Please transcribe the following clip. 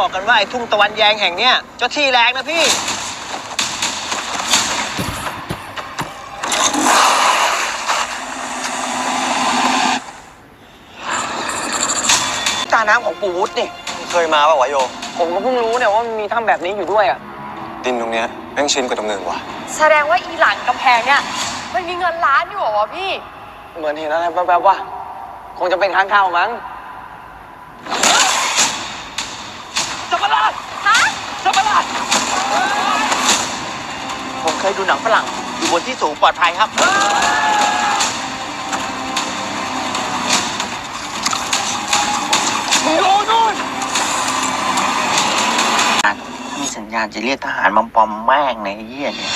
บอกกันว่าไอ้ทุ่งตะวันแยงแห่งเนี้ยเจ้าที่แรงนะพี่ ตาน้ำของปู่วุฒินี่ เคยมาป่าวะโย ผมก็เพิ่งรู้เนี่ยว่ามันมีถ้ำแบบนี้อยู่ด้วยอะ ดินตรงเนี้ยแม่งชินกว่าตรงอื่นว่ะ แสดงว่าอีหลังกำแพงเนี่ยมันมีเงินล้านอยู่เหรอวะพี่ เหมือนเห็นอะไรแป๊บๆว่า คงจะเป็นค้างคาวมั้งสับปะรด ฮะ สับปะรดผม เคยดูหนังฝรั่งอยู่บนที่สูงปลอดภัยครับดูนู่นมีสัญญาณจะเรียกทหารมาปอมแม่งในไอ้เหี้ยเนี่ย